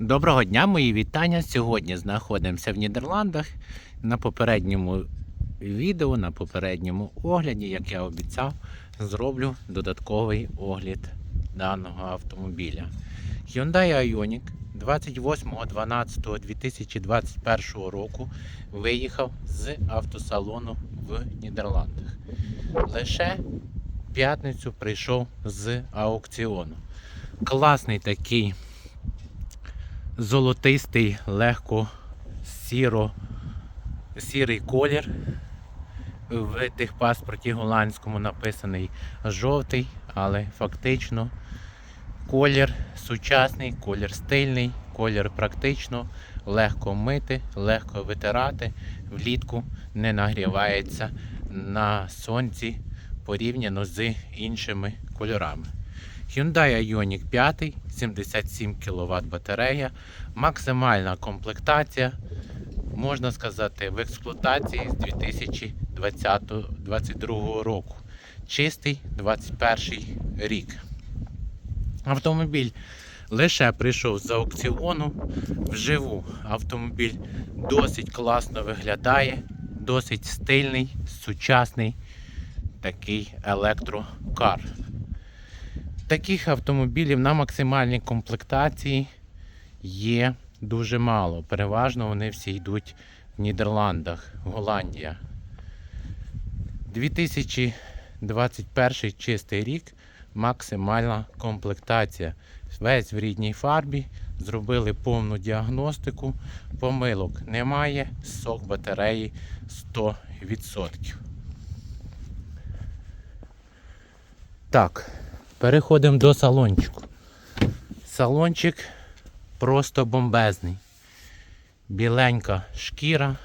Доброго дня, мої вітання. Сьогодні знаходимося в Нідерландах. На попередньому відео, на попередньому огляді, як я обіцяв, зроблю додатковий огляд даного автомобіля. Hyundai Ioniq 28.12.2021 року виїхав з автосалону в Нідерландах. Лише п'ятницю прийшов з аукціону. Класний такий золотистий, легко сіро, сірий колір. В техпаспорті голландському написаний жовтий, але фактично колір сучасний, колір стильний, колір практично, легко мити, легко витирати, влітку не нагрівається на сонці порівняно з іншими кольорами. Hyundai Ioniq 5, 77 кВт батарея, максимальна комплектація, можна сказати, в експлуатації з 2022 року. Чистий 21 рік. Автомобіль лише прийшов з аукціону. Вживу автомобіль досить класно виглядає, досить стильний, сучасний такий електрокар. Таких автомобілів на максимальній комплектації є дуже мало. Переважно вони всі йдуть в Нідерландах, Голландія. 2021 чистий рік, максимальна комплектація. Весь в рідній фарбі. Зробили повну діагностику. Помилок немає, сок батареї 100%. Так, переходимо до салончику. Салончик просто бомбезний. Біленька шкіра.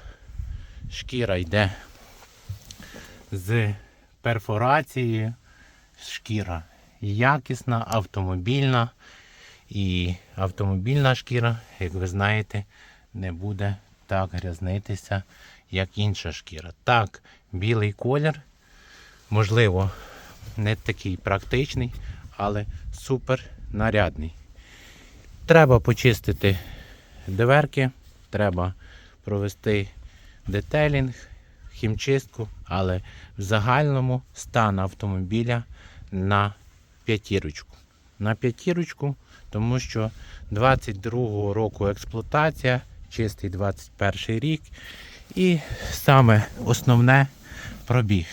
Шкіра йде з перфорацією. Шкіра якісна, автомобільна. І автомобільна шкіра, як ви знаєте, не буде так грязнитися, як інша шкіра. Так, білий колір, можливо, не такий практичний, але супер нарядний. Треба почистити дверки, треба провести детелінг, хімчистку, але в загальному стан автомобіля на п'ятірочку. На п'ятірочку, тому що 22-го року експлуатація, чистий 21 рік. І саме основне пробіг.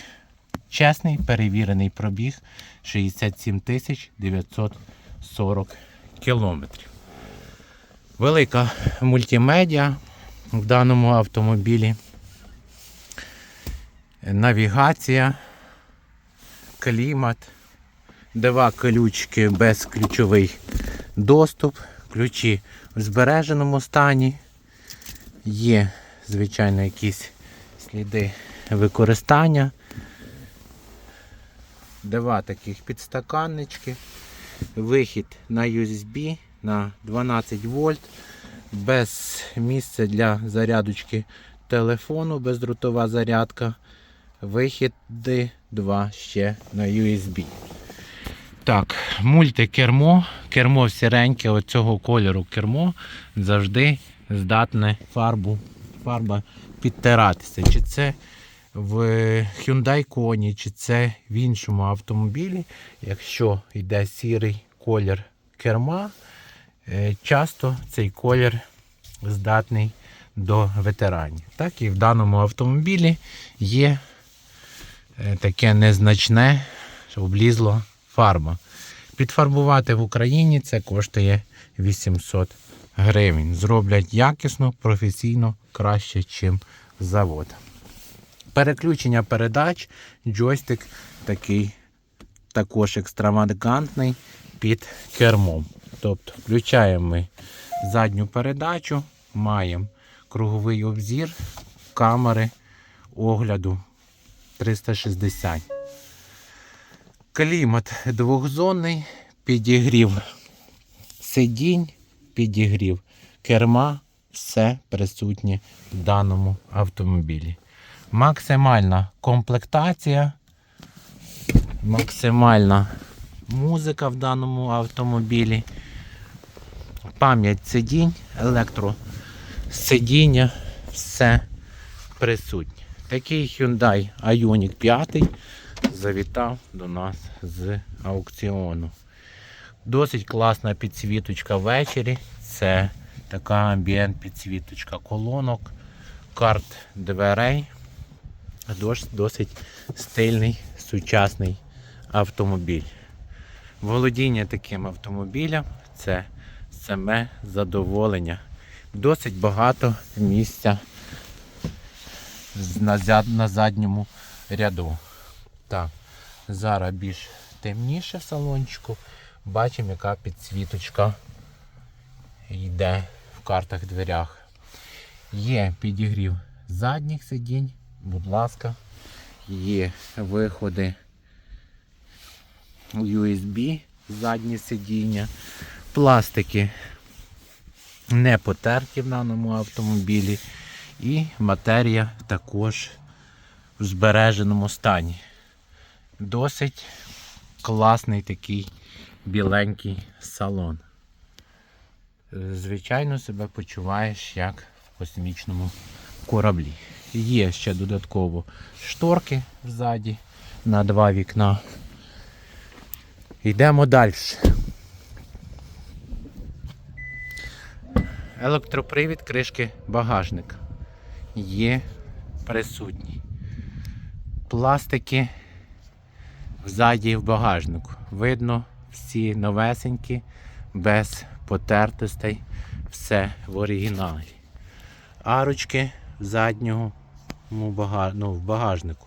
Чесний перевірений пробіг 67 940 кілометрів. Велика мультимедіа в даному автомобілі. Навігація, клімат, два ключики безключовий доступ, ключі в збереженому стані. Є, звичайно, якісь сліди використання. Два таких підстаканнички. Вихід на USB на 12 вольт. Без місця для зарядочки телефону, бездротова зарядка. Вихіди 2 ще на USB. Так, мультикермо. Кермо сіреньке оцього кольору кермо завжди здатне фарбу, фарба підтиратися. Чи це в Hyundai Kona, чи це в іншому автомобілі, якщо йде сірий колір керма, е, часто цей колір здатний до ветеранів. Так і в даному автомобілі є е, таке незначне, облізло фарба. Підфарбувати в Україні це коштує 800 гривень. Зроблять якісно, професійно, краще, ніж завод. Переключення передач, джойстик такий також екстравагантний під кермом. Тобто включаємо ми задню передачу, маємо круговий обзір, камери огляду 360. Клімат двохзонний, підігрів сидінь, підігрів керма, все присутнє в даному автомобілі. Максимальна комплектація, максимальна музика в даному автомобілі. пам'ять сидінь, електросидіння, все присутнє. Такий Hyundai Ioniq 5 завітав до нас з аукціону. Досить класна підсвіточка ввечері. Це така амбієнт підсвіточка колонок, карт дверей. Дос- Досить стильний сучасний автомобіль. Володіння таким автомобілем це саме задоволення. Досить багато місця на, задньому ряду. Так, зараз більш темніше салончику. Бачимо, яка підсвіточка йде в картах дверях. Є підігрів задніх сидінь, будь ласка, є виходи USB, задні сидіння, пластики не потерті в даному автомобілі, і матерія також в збереженому стані. Досить класний такий біленький салон. Звичайно, себе почуваєш як в космічному кораблі. Є ще додатково шторки ззаді на два вікна. Йдемо далі. Електропривід кришки багажника є присутній. Пластики ззаді в багажнику. Видно всі новесенькі, без потертостей, все в оригіналі. Арочки заднього ну, ну, в багажнику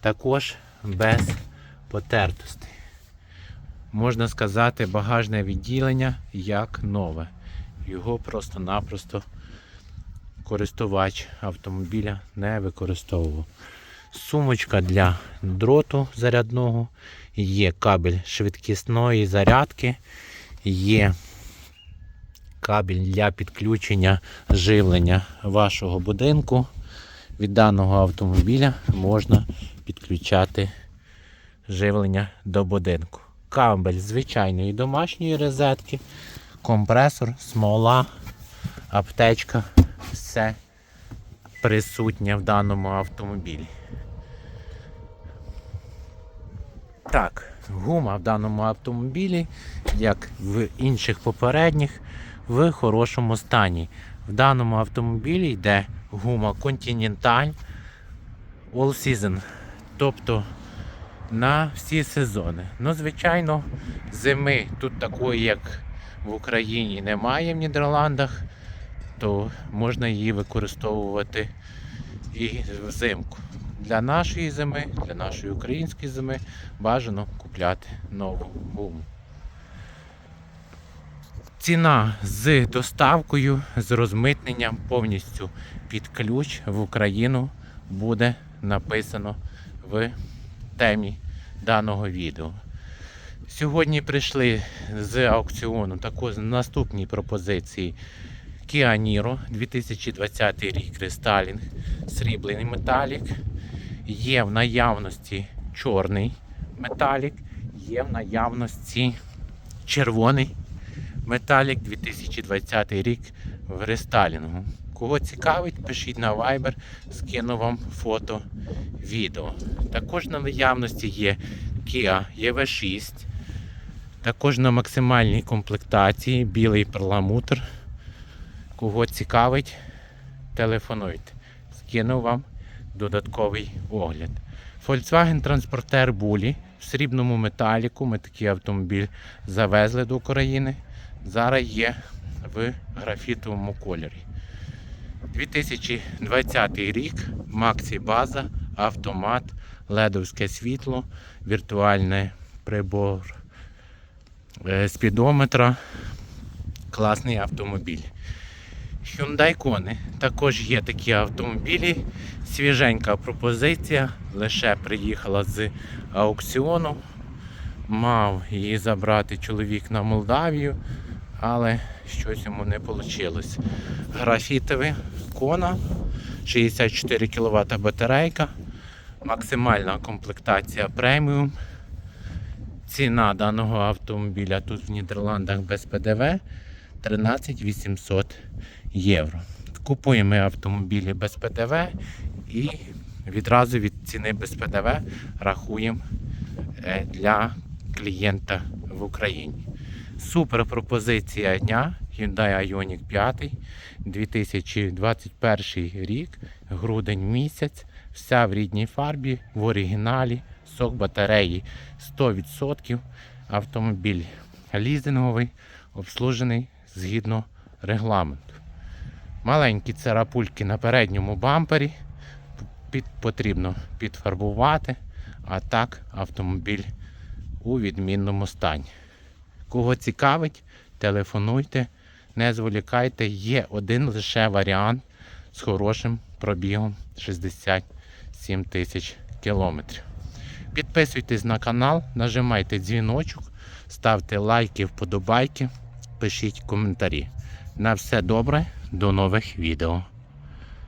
також без потертостей. Можна сказати, багажне відділення як нове. Його просто-напросто користувач автомобіля не використовував. Сумочка для дроту зарядного, є кабель швидкісної зарядки, є кабель для підключення живлення вашого будинку. Від даного автомобіля можна підключати живлення до будинку. Кабель звичайної домашньої розетки, компресор, смола, аптечка, все присутнє в даному автомобілі. Так, гума в даному автомобілі, як в інших попередніх, в хорошому стані. В даному автомобілі йде гума Continental All Season. Тобто на всі сезони. Ну, звичайно, зими тут такої, як в Україні, немає в Нідерландах, то можна її використовувати і взимку. Для нашої зими, для нашої української зими бажано купляти нову гуму. Ціна з доставкою, з розмитненням повністю під ключ в Україну буде написано в темі даного відео. Сьогодні прийшли з аукціону також наступні пропозиції Kia Niro 2020 рік рестайлінг, сріблений металік. Є в наявності чорний металік, є в наявності червоний металік 2020 рік в рестайлінгу. Кого цікавить, пишіть на Viber, скину вам фото відео. Також на наявності є Kia EV6. Також на максимальній комплектації білий перламутр. Кого цікавить, телефонуйте. Скину вам додатковий огляд. Volkswagen Transporter Bully в срібному металіку. Ми такий автомобіль завезли до України. Зараз є в графітовому кольорі. 2020 рік, Максі База, автомат, ледовське світло, віртуальний прибор е, спідометра. Класний автомобіль. Hyundai Kona. Також є такі автомобілі. Свіженька пропозиція. Лише приїхала з аукціону. Мав її забрати чоловік на Молдавію, але щось йому не вийшло. Графітовий кона, 64 кВт батарейка, максимальна комплектація преміум. Ціна даного автомобіля тут в Нідерландах без ПДВ 13 800 євро. Купуємо автомобілі без ПДВ і відразу від ціни без ПДВ рахуємо е, для клієнта в Україні. Супер пропозиція дня. Hyundai Ioniq 5 2021 рік, грудень місяць, вся в рідній фарбі, в оригіналі, сок батареї. 100%, автомобіль лізинговий, обслужений згідно регламенту. Маленькі царапульки на передньому бампері. Під, потрібно підфарбувати, а так автомобіль у відмінному стані. Кого цікавить, телефонуйте, не зволікайте. Є один лише варіант з хорошим пробігом 67 тисяч кілометрів. Підписуйтесь на канал, нажимайте дзвіночок, ставте лайки, вподобайки, пишіть коментарі. На все добре, до нових відео.